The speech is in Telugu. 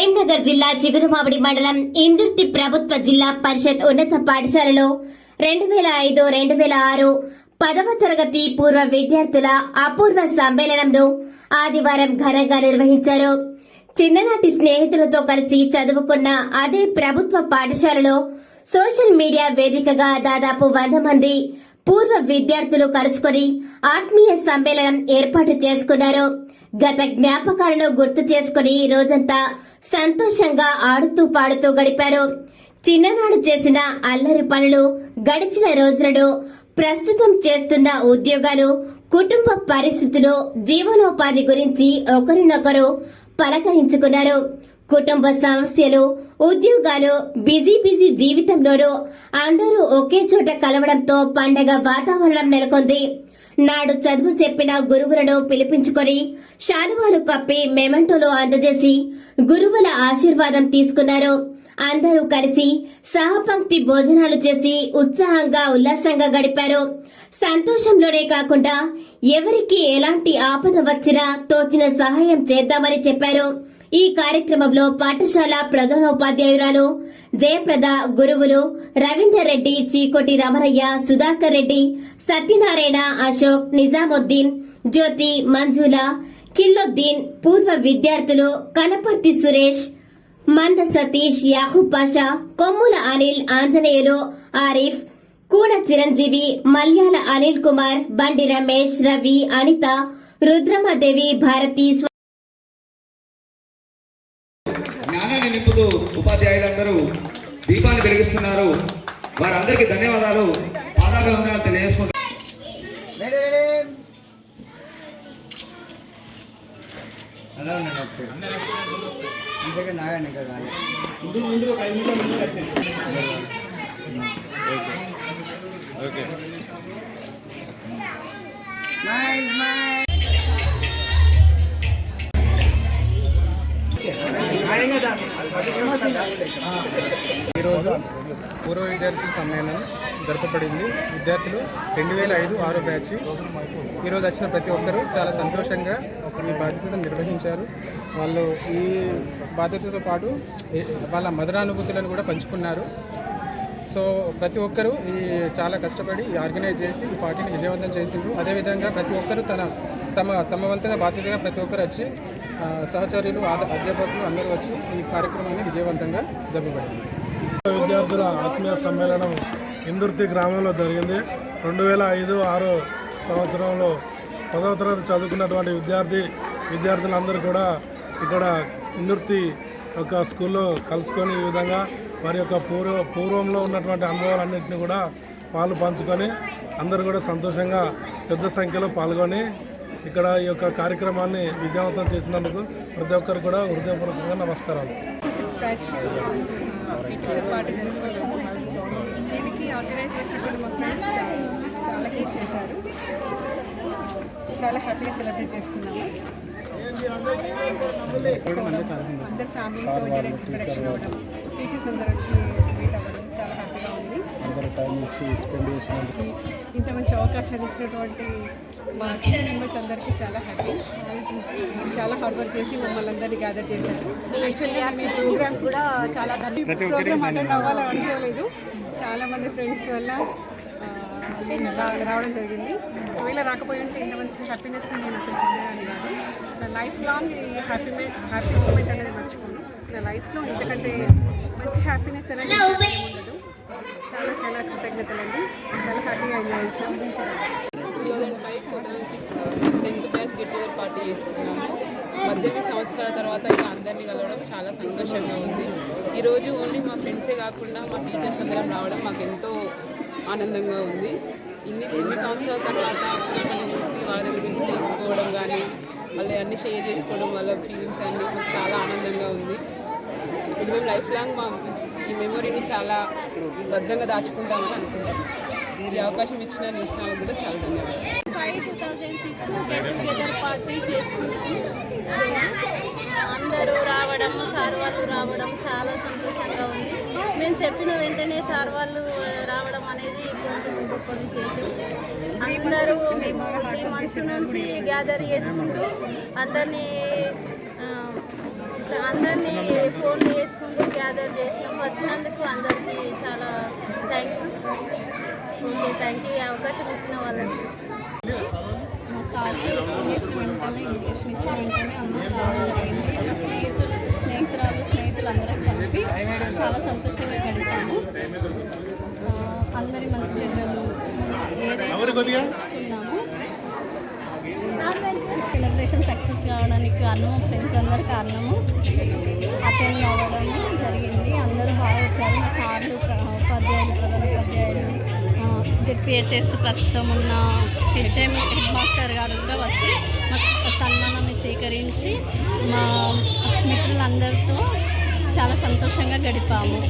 కరీంనగర్ జిల్లా చిగురుమామిడి మండలం ఇందుర్తి ప్రభుత్వ జిల్లా పరిషత్ ఉన్నత పాఠశాలలో రెండు వేల ఐదు రెండు వేల ఆరు పదవ తరగతి పూర్వ విద్యార్థుల అపూర్వ సమ్మేళనంను ఆదివారం ఘనంగా నిర్వహించారు. చిన్ననాటి స్నేహితులతో కలిసి చదువుకున్న అదే ప్రభుత్వ పాఠశాలలో సోషల్ మీడియా వేదికగా దాదాపు వంద మంది పూర్వ విద్యార్థులు కలుసుకొని ఆత్మీయ సమ్మేళనం ఏర్పాటు చేసుకున్నారు. గత జ్ఞాపకాలను గుర్తు చేసుకుని రోజంతా సంతోషంగా ఆడుతూ పాడుతూ గడిపారు. చిన్ననాడు చేసిన అల్లరి పనులు గడిచిన రోజులలో ప్రస్తుతం చేస్తున్న ఉద్యోగాలు కుటుంబ పరిస్థితులు జీవనోపాధి గురించి ఒకరినొకరు పలకరించుకున్నారు. కుటుంబ సమస్యలు ఉద్యోగాలు బిజీ బిజీ జీవితంలోనూ అందరూ ఒకే చోట కలవడంతో పండగ వాతావరణం నెలకొంది. నాడు చదువు చెప్పిన గురువులను పిలిపించుకొని శాలువాలు కప్పి మెమెంటోలు అందజేసి గురువుల ఆశీర్వాదం తీసుకున్నారు. అందరూ కలిసి సహపంక్తి భోజనాలు చేసి ఉత్సాహంగా ఉల్లాసంగా గడిపారు. సంతోషంలోనే కాకుండా ఎవరికి ఎలాంటి ఆపద వచ్చినా తోచిన సహాయం చేద్దామని చెప్పారు. ఈ కార్యక్రమంలో పాఠశాల ప్రధానోపాధ్యాయురాలు జయప్రద గురువులు రవీందర్ రెడ్డి చీకోటి రమణయ్య సుధాకర్ రెడ్డి సత్యనారాయణ అశోక్ నిజాముద్దీన్ జ్యోతి మంజుల కిల్లుద్దీన్ పూర్వ విద్యార్థులు కనపర్తి సురేష్ మంద సతీష్ యాహూబ్ పాషా కొమ్ముల అనిల్ ఆంజనేయులు ఆరిఫ్ కూన చిరంజీవి మల్యాల అనిల్ కుమార్ బండి రమేష్ రవి అనిత రుద్రమదేవి భారతి జ్ఞానాన్ని నింపుతూ ఉపాధ్యాయులందరూ దీపాన్ని వెలిగిస్తున్నారు. వారందరికీ ధన్యవాదాలు. పాదాభివందనాలు తెలియజేసుకుంటున్నారు అలా ఉండండి ఒకసారి. ఇంతగా నాగండి ఇంకా కానీ ఓకే ఈరోజు పూర్వ విద్యార్థుల సమ్మేళనం జరపబడింది. విద్యార్థులు రెండు వేల ఐదు ఆరో బ్యాచ్. ఈరోజు వచ్చిన ప్రతి ఒక్కరూ చాలా సంతోషంగా ఈ బాధ్యతను నిర్వహించారు. వాళ్ళు ఈ బాధ్యతతో పాటు వాళ్ళ మధురానుభూతులను కూడా పంచుకున్నారు. సో ప్రతి ఒక్కరూ ఈ చాలా కష్టపడి ఆర్గనైజ్ చేసి ఈ పార్టీని విజయవంతం చేసిండ్రు. అదేవిధంగా ప్రతి ఒక్కరూ తన తమ తమ వంతుగా బాధ్యతగా ప్రతి ఒక్కరు వచ్చి సహచర్యులు అధ్యాపకులు అందరూ వచ్చి ఈ కార్యక్రమాన్ని విజయవంతంగా జరపబడింది. విద్యార్థుల ఆత్మీయ సమ్మేళనం ఇందుర్తి గ్రామంలో జరిగింది. రెండు వేల ఐదు ఆరు సంవత్సరంలో పదవ తరగతి చదువుకున్నటువంటి విద్యార్థి విద్యార్థులందరూ కూడా ఇక్కడ ఇందుర్తి యొక్క స్కూల్లో కలుసుకొని ఈ విధంగా వారి యొక్క పూర్వ పూర్వంలో ఉన్నటువంటి అనుభవాలన్నింటినీ కూడా పాలు పంచుకొని అందరూ కూడా సంతోషంగా పెద్ద సంఖ్యలో పాల్గొని ఇక్కడ ఈ యొక్క కార్యక్రమాన్ని విజయవంతం చేసినందుకు ప్రతి ఒక్కరు కూడా హృదయపూర్వకంగా నమస్కారాలు. బ్యాచ్ ఏర్పాటు చేసుకున్నాము దీనికి ఆర్గనైజ్ చేసినటువంటి మా ఫ్రెండ్స్ చాలా కేస్ చేశారు. చాలా హ్యాపీగా సెలబ్రేట్ చేసుకున్నాము. అందరు ఫ్యామిలీతో ఇంటరాక్షన్ అవ్వడం. టీచర్స్ అందరు వచ్చి మీట్ అవ్వడం. ఈ ఇంత మంచి అవకాశాన్ని ఇచ్చినటువంటి మా మెంబర్స్ అందరికీ చాలా హ్యాపీ చాలా హార్డ్ వర్క్ చేసి మమ్మల్ని అందరినీ గ్యాదర్ చేశారు. యాక్చువల్లీ మీ ప్రోగ్రామ్ కూడా చాలా ప్రోగ్రామ్ అటెండ్ అవ్వాలని అనుకోలేదు చాలా మంది ఫ్రెండ్స్ వల్ల రావడం జరిగింది. ఒకవేళ రాకపోయి ఉంటే ఇంత మంచి హ్యాపీనెస్ నేను అసలు పొందేదాన్ని కాదు. నా లైఫ్ లాంగ్ ఈ హ్యాపీ హ్యాపీ మూమెంట్ అనేది మర్చిపోను. నా లైఫ్లో ఇంతకంటే మంచి హ్యాపీనెస్ అనేది ఉండదు చాలా చాలా కృతజ్ఞతలండి చాలా హ్యాపీగా ఎంజాయ్ చేసాం five two thousand six tenth batch get together party చేసుకున్నాము పద్దెనిమిది సంవత్సరాల తర్వాత ఇంకా అందరినీ కలవడం చాలా సంతోషంగా ఉంది. ఈరోజు ఓన్లీ మా ఫ్రెండ్సే కాకుండా మా టీచర్స్ అందరం రావడం మాకు ఎంతో ఆనందంగా ఉంది. ఇన్ని ఎన్ని సంవత్సరాల తర్వాత చూసి వాళ్ళ దగ్గర నుంచి తెలుసుకోవడం కానీ వాళ్ళు అన్ని షేర్ చేసుకోవడం వాళ్ళ ఫీలింగ్స్ అన్నీ మాకు చాలా ఆనందంగా ఉంది. ఇది మేము లైఫ్ లాంగ్ మా ఈ మెమొరీని చాలా భద్రంగా దాచుకుంటామని అనుకుంటున్నాం ఈ అవకాశం ఇచ్చిన న్యూస్ ఛానల్ కూడా చాలా ధన్యవాదాలు. Five two thousand six get together party చేసుకున్నాము. అందరూ రావడం సార్ వాళ్ళు రావడం చాలా సంతోషంగా ఉంది. మేము చెప్పిన వెంటనే సార్ వాళ్ళు రావడం అనేది కొంచెం గొప్ప విశేషం అందరూ త్రీ మనసు నుంచి గ్యాదర్ చేసుకుంటూ అందరినీ అందరినీ ఫోన్లు చేసుకుంటూ గ్యాదర్ చేసినాం. వచ్చినందుకు అందరికీ చాలా థ్యాంక్స్ ఓకే థ్యాంక్ యూ ఈ అవకాశం ఇచ్చిన వాళ్ళకి. మా సార్ చేసిన వెంటనే ఇన్విటేషన్ ఇచ్చిన వెంటనే అందరూ రావడం జరిగింది. మా స్నేహితులు స్నేహితురాలు స్నేహితులు అందరం కలిపి చాలా సంతోషంగా గడిపాము. అందరి మంచి చెడ్డలు ఏదైనా సెలబ్రేషన్ సక్సెస్ కావడానికి కారణం ఫ్రెండ్స్ అందరు కారణము. అటెండ్ అవ్వడం జరిగింది. అందరూ బాగా వచ్చారు. మా సార్లు ఉపాధ్యాయులు ప్రధాన ఉపాధ్యాయులు జెడ్పిహెచ్ఎస్ ప్రస్తుతం ఉన్న హెచ్ఎం హెడ్ మాస్టర్ గారు కూడా వచ్చి మా సన్మానాన్ని స్వీకరించి మా మిత్రులందరితో చాలా సంతోషంగా గడిపాము.